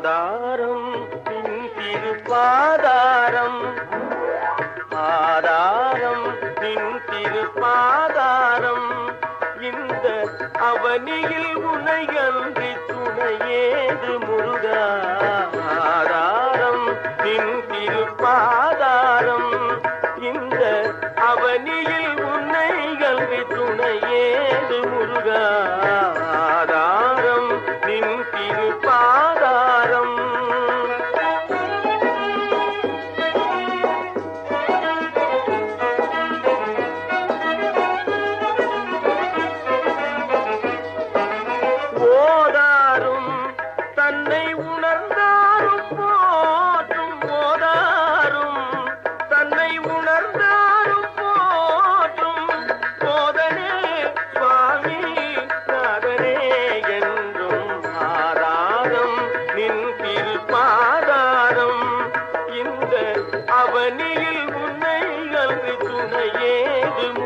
ஆதாரம் பின் திருப்பாதாரம் ஆதாரம் பின் திருப்பாதாரம் இந்த அவனியில் உனையன்றி துணையேது முருகா? ஆதாரம் பின் தன்னை உணர்ந்தாரும் போற்றும் போதாரும். தன்னை உணர்ந்தாரும் போற்றும். போதனே சுவாமி நாதனே என்றும் ஆராதம். நின் திருப்பாதாரம் இந்த அவனியில் உன்னை அன்று துணையேதும்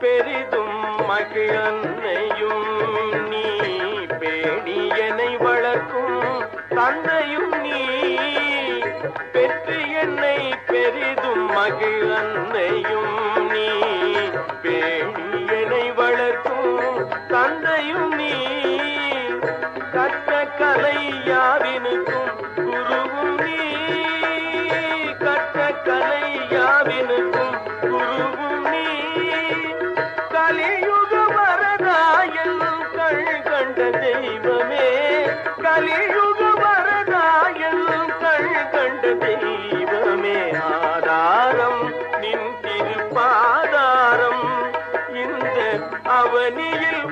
பெரிதும் மகிழன்னையும் நீ பேடியனை வளர்க்கும் தந்தையும் நீ. பெற்று என்னை பெரிதும் மகிழன்னையும் நீ பேடியனை வளர்க்கும் தந்தையும் நீ. கற்ற கலை யாவினுக்கும் குருவும் பாதாரம். இந்த அவனியில்